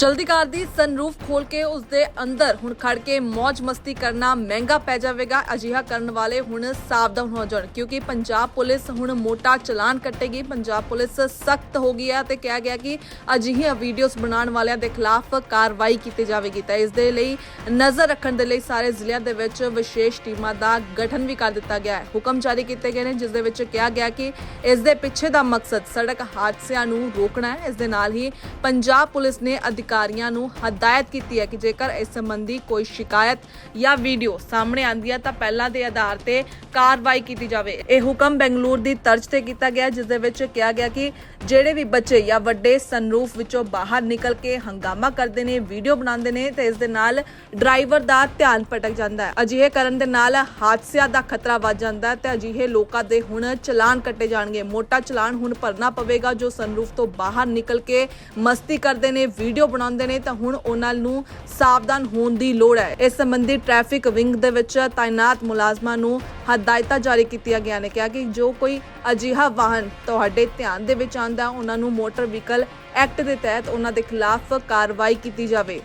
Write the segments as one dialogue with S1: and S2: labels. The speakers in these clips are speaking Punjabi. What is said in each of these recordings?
S1: ਚਲਦੀ ਕਾਰ ਦੀ ਸਨਰੂਫ ਖੋਲ ਕੇ ਉਸ ਦੇ ਅੰਦਰ ਹੁਣ ਖੜ ਕੇ ਮौज ਮਸਤੀ ਕਰਨਾ ਮਹਿੰਗਾ ਪੈ ਜਾਵੇਗਾ। ਅਜਿਹਾ ਕਰਨ ਵਾਲੇ ਹੁਣ ਸਾਵਧਾਨ ਹੋ ਜਾਣ, ਕਿਉਂਕਿ ਪੰਜਾਬ ਪੁਲਿਸ ਹੁਣ ਮੋਟਾ ਚਲਾਨ ਕੱਟੇਗੀ। ਪੰਜਾਬ ਪੁਲਿਸ ਸਖਤ ਹੋ ਗਈ ਹੈ ਤੇ ਕਿਹਾ ਗਿਆ ਕਿ ਅਜਿਹੀਆਂ ਵੀਡੀਓਜ਼ ਬਣਾਉਣ ਵਾਲਿਆਂ ਦੇ ਖਿਲਾਫ ਕਾਰਵਾਈ ਕੀਤੀ ਜਾਵੇਗੀ। ਤਾਂ ਇਸ ਦੇ ਲਈ ਨਜ਼ਰ ਰੱਖਣ ਦੇ ਲਈ ਸਾਰੇ ਜ਼ਿਲ੍ਹਿਆਂ ਦੇ ਵਿੱਚ ਵਿਸ਼ੇਸ਼ ਟੀਮਾਂ ਦਾ ਗਠਨ ਵੀ ਕਰ ਦਿੱਤਾ ਗਿਆ ਹੈ। ਹੁਕਮ ਜਾਰੀ ਕੀਤੇ ਗਏ ਨੇ, ਜਿਸ ਦੇ ਵਿੱਚ ਕਿਹਾ ਗਿਆ ਕਿ ਇਸ ਦੇ ਪਿੱਛੇ ਦਾ ਮਕਸਦ ਸੜਕ ਹਾਦਸਿਆਂ ਨੂੰ ਰੋਕਣਾ ਹੈ। ਇਸ ਦੇ ਨਾਲ ਹੀ ਪੰਜਾਬ ਪੁਲਿਸ ਨੇ ਅਧਿਕਾਰੀਆਂ ਨੂੰ ਹਦਾਇਤ ਕੀਤੀ ਹੈ ਕਿ ਜੇਕਰ ਇਸ ਸੰਬੰਧੀ ਕੋਈ ਸ਼ਿਕਾਇਤ ਜਾਂ ਵੀਡੀਓ ਸਾਹਮਣੇ ਆਂਦੀ ਹੈ ਤਾਂ ਪਹਿਲਾਂ ਦੇ ਆਧਾਰ ਤੇ ਕਾਰਵਾਈ ਕੀਤੀ ਜਾਵੇ। ਇਹ ਹੁਕਮ ਬੈਂਗਲੁਰੂ ਦੀ ਤਰਜ਼ ਤੇ ਕੀਤਾ ਗਿਆ, ਜਿਸ ਦੇ ਵਿੱਚ ਕਿਹਾ ਗਿਆ ਕਿ ਜਿਹੜੇ ਵੀ ਬੱਚੇ ਜਾਂ ਵੱਡੇ ਸਨਰੂਫ ਵਿੱਚੋਂ ਬਾਹਰ ਨਿਕਲ ਕੇ ਹੰਗਾਮਾ ਕਰਦੇ ਨੇ, ਵੀਡੀਓ ਬਣਾਉਂਦੇ ਨੇ, ਤੇ ਇਸ ਦੇ ਨਾਲ ਡਰਾਈਵਰ ਦਾ ਧਿਆਨ ਭਟਕ ਜਾਂਦਾ ਹੈ। ਅਜਿਹੇ ਕਰਨ ਦੇ ਨਾਲ ਹਾਦਸਿਆਂ ਦਾ ਖਤਰਾ ਵੱਧ ਜਾਂਦਾ ਹੈ ਤੇ ਅਜਿਹੇ ਲੋਕਾਂ ਦੇ ਹੁਣ ਚਲਾਨ ਕੱਟੇ ਜਾਣਗੇ। ਮੋਟਾ ਚਲਾਨ ਹੁਣ ਭਰਨਾ ਪਵੇਗਾ, ਜੋ ਸਨਰੂਫ ਤੋਂ ਬਾਹਰ ਨਿਕਲ ਕੇ ਮਸਤੀ ਕਰਦੇ ਨੇ, ਵੀਡੀਓ ਬਣਾਉਂਦੇ ਨੇ, ਤਾਂ ਹੁਣ ਉਹਨਾਂ ਨੂੰ ਸਾਵਧਾਨ ਹੋਣ ਦੀ ਲੋੜ ਹੈ। ਇਸ ਸੰਬੰਧੀ ਟ੍ਰੈਫਿਕ ਵਿੰਗ ਦੇ ਵਿੱਚ ਤਾਇਨਾਤ ਮੁਲਾਜ਼ਮਾਂ ਨੂੰ ਹਦਾਇਤਾਂ ਜਾਰੀ ਕੀਤੀਆਂ ਗਿਆ ਨੇ, ਕਿਹਾ ਕਿ ਜੋ ਕੋਈ ਅਜਿਹਾ ਵਾਹਨ ਤੁਹਾਡੇ ਧਿਆਨ ਦੇ ਵਿੱਚ ਆਂਦਾ ਉਹਨਾਂ ਨੂੰ ਮੋਟਰ ਵਹੀਕਲ ਐਕਟ ਦੇ ਤਹਿਤ ਉਹਨਾਂ ਦੇ ਖਿਲਾਫ ਕਾਰਵਾਈ ਕੀਤੀ ਜਾਵੇ।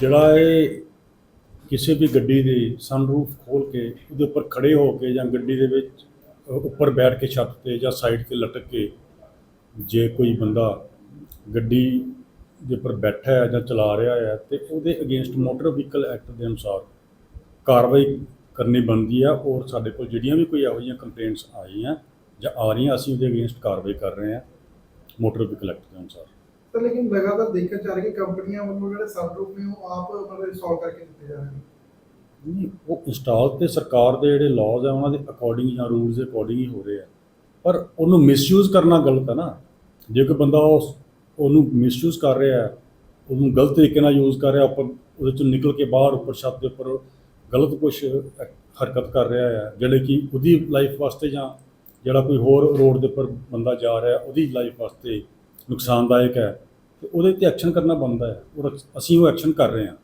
S2: ਜਿਹੜਾ ਇਹ ਕਿਸੇ ਵੀ ਗੱਡੀ ਦੀ ਸਨਰੂਫ ਖੋਲ ਕੇ ਉਹਦੇ ਉੱਪਰ ਖੜੇ ਹੋ ਕੇ ਜਾਂ ਗੱਡੀ ਦੇ ਵਿੱਚ ਉੱਪਰ ਬੈਠ ਕੇ ਛੱਤ ਤੇ ਜਾਂ ਸਾਈਡ ਤੇ ਲਟਕ ਕੇ ਜੇ ਕੋਈ ਬੰਦਾ ਗੱਡੀ ਦੇ ਉੱਪਰ ਬੈਠਾ ਹੈ ਜਾਂ ਚਲਾ ਰਿਹਾ ਹੈ ਤੇ ਉਹਦੇ ਅਗੇਂਸਟ ਮੋਟਰ ਵਹੀਕਲ ਐਕਟ ਦੇ ਅਨੁਸਾਰ ਕਾਰਵਾਈ ਕਰਨੀ ਬਣਦੀ ਆ ਔਰ ਸਾਡੇ ਕੋਲ ਜਿਹੜੀਆਂ ਵੀ ਕੋਈ ਇਹੋ ਜਿਹੀਆਂ ਕੰਪਲੇਂਟਸ ਆਈਆਂ ਜਾਂ ਆ ਰਹੀਆਂ ਅਸੀਂ ਉਹਦੇ ਅਗੇਂਸਟ ਕਾਰਵਾਈ ਕਰ ਰਹੇ ਹਾਂ ਮੋਟਰ ਵਹੀਕਲ ਐਕਟ ਦੇ ਅਨੁਸਾਰ।
S3: ਤਾਂ ਲੇਕਿਨ ਲਗਾਤਾਰ ਦੇਖਿਆ ਜਾ ਰਿਹਾ ਕਿ ਕੰਪਨੀਆਂ ਵੱਲੋਂ ਜਿਹੜੇ ਸਨਰੂਫ ਨੇ ਉਹ ਆਪ ਮਤਲਬ ਇੰਸਟਾਲ ਕਰਕੇ ਦਿੱਤੇ ਜਾ ਰਹੇ ਨੇ।
S2: ਨਹੀਂ ਉਹ ਇੰਸਟਾਲ ਤੇ ਸਰਕਾਰ ਦੇ ਜਿਹੜੇ ਲਾਜ਼ ਆ ਉਹਨਾਂ ਦੇ ਅਕੋਰਡਿੰਗ ਜਾਂ ਰੂਲਸ ਦੇ ਅਕੋਰਡਿੰਗ ਹੀ ਹੋ ਰਹੇ ਆ। ਪਰ ਉਹਨੂੰ ਮਿਸਯੂਜ਼ ਕਰਨਾ ਗਲਤ ਹੈ ਨਾ। ਜੇ ਕੋਈ ਬੰਦਾ ਉਸ ਉਹਨੂੰ ਮਿਸਯੂਜ਼ ਕਰ ਰਿਹਾ ਹੈ, ਉਹਨੂੰ ਗਲਤ ਤਰੀਕੇ ਨਾਲ ਯੂਜ਼ ਕਰ ਰਿਹਾ, ਉੱਪਰ ਉਹਦੇ ਚੋਂ ਨਿਕਲ ਕੇ ਬਾਹਰ ਉੱਪਰ ਛੱਤ ਦੇ ਉੱਪਰ ਗਲਤ ਕੁਝ ਹਰਕਤ ਕਰ ਰਿਹਾ ਹੈ, ਜਿਹੜੇ ਕਿ ਉਹਦੀ ਲਾਈਫ ਵਾਸਤੇ ਜਾਂ ਜਿਹੜਾ ਕੋਈ ਹੋਰ ਰੋਡ ਦੇ ਉੱਪਰ ਬੰਦਾ ਜਾ ਰਿਹਾ ਉਹਦੀ ਲਾਈਫ ਵਾਸਤੇ ਨੁਕਸਾਨਦਾਇਕ ਹੈ। ਤੇ ਉਹਦੇ ਤੇ ਐਕਸ਼ਨ ਕਰਨਾ ਬਣਦਾ ਹੈ, ਔਰ ਅਸੀਂ ਉਹ ਐਕਸ਼ਨ ਕਰ ਰਹੇ ਹਾਂ।